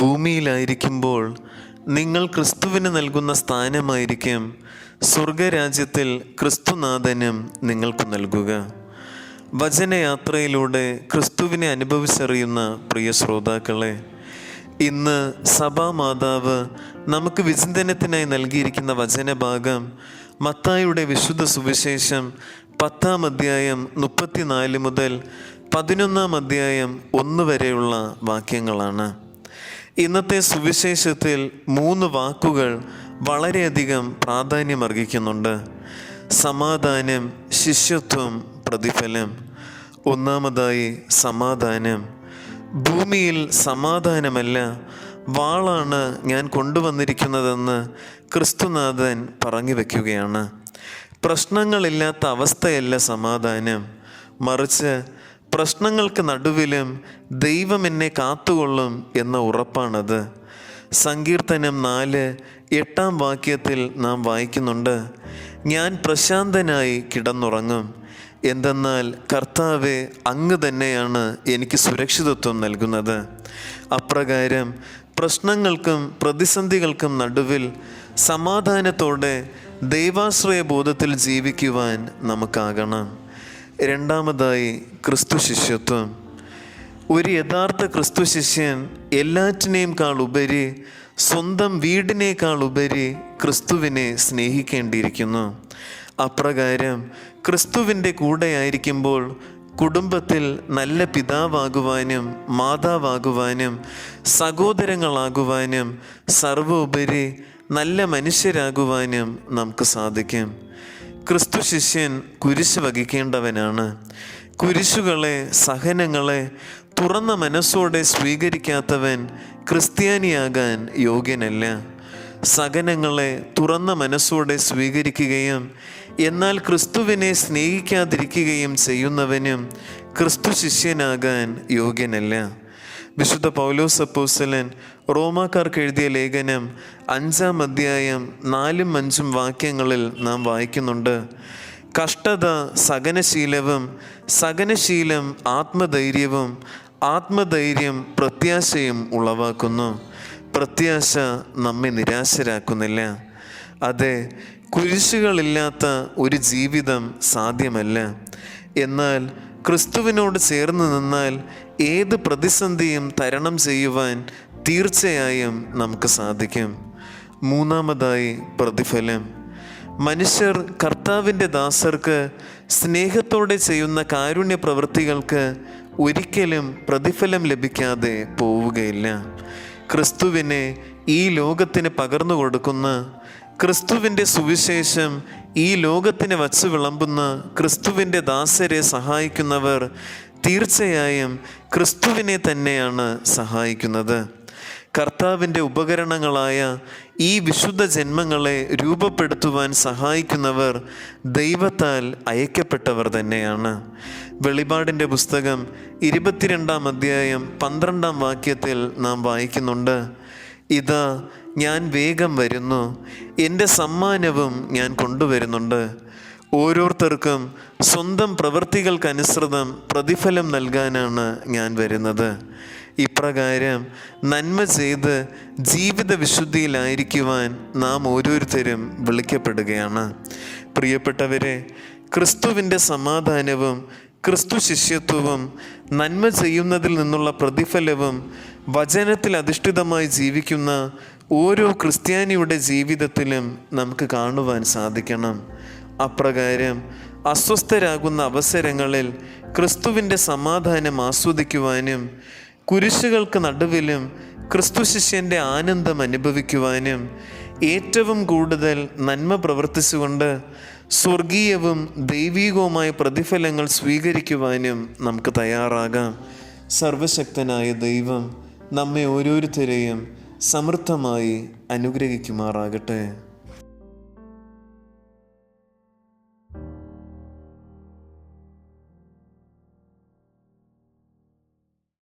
ഭൂമിയിലായിരിക്കുമ്പോൾ നിങ്ങൾ ക്രിസ്തുവിന് നൽകുന്ന സ്ഥാനമായിരിക്കും സ്വർഗരാജ്യത്തിൽ ക്രിസ്തുനാഥനും നിങ്ങൾക്ക് നൽകുക. വചനയാത്രയിലൂടെ ക്രിസ്തുവിനെ അനുഭവിച്ചറിയുന്ന പ്രിയ ശ്രോതാക്കളെ ഇന്ന് സഭാമാതാവ് നമുക്ക് വിചിന്തനത്തിനായി നൽകിയിരിക്കുന്ന വചനഭാഗം മത്തായുടെ വിശുദ്ധ സുവിശേഷം പത്താം അധ്യായം മുപ്പത്തിനാല് മുതൽ പതിനൊന്നാം അധ്യായം ഒന്ന് വരെയുള്ള വാക്യങ്ങളാണ്. ഇന്നത്തെ സുവിശേഷത്തിൽ മൂന്ന് വാക്കുകൾ വളരെയധികം പ്രാധാന്യമർഹിക്കുന്നുണ്ട്. സമാധാനം ശിഷ്യത്വം പ്രതിഫലം. ഒന്നാമതായി സമാധാനം. ഭൂമിയിൽ സമാധാനമല്ല വാളാണ് ഞാൻ കൊണ്ടുവന്നിരിക്കുന്നതെന്ന് ക്രിസ്തുനാഥൻ പറഞ്ഞു വയ്ക്കുകയാണ് പ്രശ്നങ്ങളില്ലാത്ത അവസ്ഥയല്ല സമാധാനം. മറിച്ച് പ്രശ്നങ്ങൾക്ക് നടുവിലും ദൈവം എന്നെ കാത്തുകൊള്ളും എന്ന ഉറപ്പാണത്. സങ്കീർത്തനം നാല് എട്ടാം വാക്യത്തിൽ നാം വായിക്കുന്നുണ്ട് ഞാൻ പ്രശാന്തനായി കിടന്നുറങ്ങും. എന്തെന്നാൽ കർത്താവെ അങ്ങ് തന്നെയാണ് എനിക്ക് സുരക്ഷിതത്വം നൽകുന്നത്. അപ്രകാരം പ്രശ്നങ്ങൾക്കും പ്രതിസന്ധികൾക്കും നടുവിൽ സമാധാനത്തോടെ ദൈവാശ്രയ ബോധത്തിൽ ജീവിക്കുവാൻ നമുക്കാകണം. രണ്ടാമതായി ക്രിസ്തു ശിഷ്യത്വം. ഒരു യഥാർത്ഥ ക്രിസ്തു ശിഷ്യൻ എല്ലാറ്റിനെയും കാൾ ഉപരി സ്വന്തം വീടിനേക്കാൾ ഉപരി ക്രിസ്തുവിനെ സ്നേഹിക്കേണ്ടിയിരിക്കുന്നു. അപ്രകാരം ക്രിസ്തുവിന്റെ കൂടെയായിരിക്കുമ്പോൾ കുടുംബത്തിൽ നല്ല പിതാവാകുവാനും മാതാവാകുവാനും സഹോദരങ്ങളാകുവാനും സർവോപരി നല്ല മനുഷ്യരാകുവാനും നമുക്ക് സാധിക്കും. ക്രിസ്തു ശിഷ്യൻ കുരിശ് വഹിക്കേണ്ടവനാണ്. കുരിശുകളെ സഹനങ്ങളെ തുറന്ന മനസ്സോടെ സ്വീകരിക്കാത്തവൻ ക്രിസ്ത്യാനിയാകാൻ യോഗ്യനല്ല. സഹനങ്ങളെ തുറന്ന മനസ്സോടെ സ്വീകരിക്കുകയും എന്നാൽ ക്രിസ്തുവിനെ സ്നേഹിക്കാതിരിക്കുകയും ചെയ്യുന്നവനും ക്രിസ്തു ശിഷ്യനാകാൻ യോഗ്യനല്ല. വിശുദ്ധ പൗലോസ് അപ്പോസ്തലൻ റോമാക്കാർക്ക് എഴുതിയ ലേഖനം അഞ്ചാം അധ്യായം നാലും അഞ്ചും വാക്യങ്ങളിൽ നാം വായിക്കുന്നുണ്ട്. കഷ്ടത സഹനശീലവും സഹനശീലം ആത്മധൈര്യവും ആത്മധൈര്യം പ്രത്യാശയും ഉളവാക്കുന്നു. പ്രത്യാശ നമ്മെ നിരാശരാക്കുന്നില്ല. അതെ കുരിശുകളില്ലാത്ത ഒരു ജീവിതം സാധ്യമല്ല. എന്നാൽ ക്രിസ്തുവിനോട് ചേർന്ന് നിന്നാൽ ഏത് പ്രതിസന്ധിയും തരണം ചെയ്യുവാൻ തീർച്ചയായും നമുക്ക് സാധിക്കും. മൂന്നാമതായി പ്രതിഫലം. മനുഷ്യർ കർത്താവിന്റെ ദാസർക്ക് സ്നേഹത്തോടെ ചെയ്യുന്ന കാരുണ്യ പ്രവൃത്തികൾക്ക് ഒരിക്കലും പ്രതിഫലം ലഭിക്കാതെ പോവുകയില്ല. ക്രിസ്തുവിനെ ഈ ലോകത്തിന് പകർന്നു കൊടുക്കുന്ന ക്രിസ്തുവിന്റെ സുവിശേഷം ഈ ലോകത്തിന് വച്ചു വിളമ്പുന്ന ക്രിസ്തുവിന്റെ ദാസരെ സഹായിക്കുന്നവർ തീർച്ചയായും ക്രിസ്തുവിനെ തന്നെയാണ് സഹായിക്കുന്നത്. കർത്താവിന്റെ ഉപകരണങ്ങളായ ഈ വിശുദ്ധ ജന്മങ്ങളെ രൂപപ്പെടുത്തുവാൻ സഹായിക്കുന്നവർ ദൈവത്താൽ അയക്കപ്പെട്ടവർ തന്നെയാണ്. വെളിപാടിന്റെ പുസ്തകം ഇരുപത്തിരണ്ടാം അധ്യായം പന്ത്രണ്ടാം വാക്യത്തിൽ നാം വായിക്കുന്നുണ്ട്. ഇതാ ഞാൻ വേഗം വരുന്നു. എന്റെ സമ്മാനവും ഞാൻ കൊണ്ടുവരുന്നുണ്ട്. ഓരോരുത്തർക്കും സ്വന്തം പ്രവൃത്തികൾക്കനുസൃതം പ്രതിഫലം നൽകാനാണ് ഞാൻ വരുന്നത്. ഇപ്രകാരം നന്മ ചെയ്ത് ജീവിത വിശുദ്ധിയിലായിരിക്കുവാൻ നാം ഓരോരുത്തരും വിളിക്കപ്പെടുകയാണ്. പ്രിയപ്പെട്ടവരെ ക്രിസ്തുവിന്റെ സമാധാനവും ക്രിസ്തു ശിഷ്യത്വവും നന്മ ചെയ്യുന്നതിൽ നിന്നുള്ള പ്രതിഫലവും വചനത്തിൽ അധിഷ്ഠിതമായി ജീവിക്കുന്ന ഓരോ ക്രിസ്ത്യാനിയുടെ ജീവിതത്തിലും നമുക്ക് കാണുവാൻ സാധിക്കണം. അപ്രകാരം അസ്വസ്ഥരാകുന്ന അവസരങ്ങളിൽ ക്രിസ്തുവിന്റെ സമാധാനം ആസ്വദിക്കുവാനും കുരിശുകൾക്ക് നടുവിലും ക്രിസ്തു ശിഷ്യന്റെ ആനന്ദം അനുഭവിക്കുവാനും ഏറ്റവും കൂടുതൽ നന്മ പ്രവർത്തിച്ചുകൊണ്ട് സ്വർഗീയവും ദൈവീകവുമായ പ്രതിഫലങ്ങൾ സ്വീകരിക്കുവാനും നമുക്ക് തയ്യാറാകാം. സർവശക്തനായ ദൈവം നമ്മെ ഓരോരുത്തരെയും സമൃദ്ധമായി അനുഗ്രഹിക്കുമാറാകട്ടെ.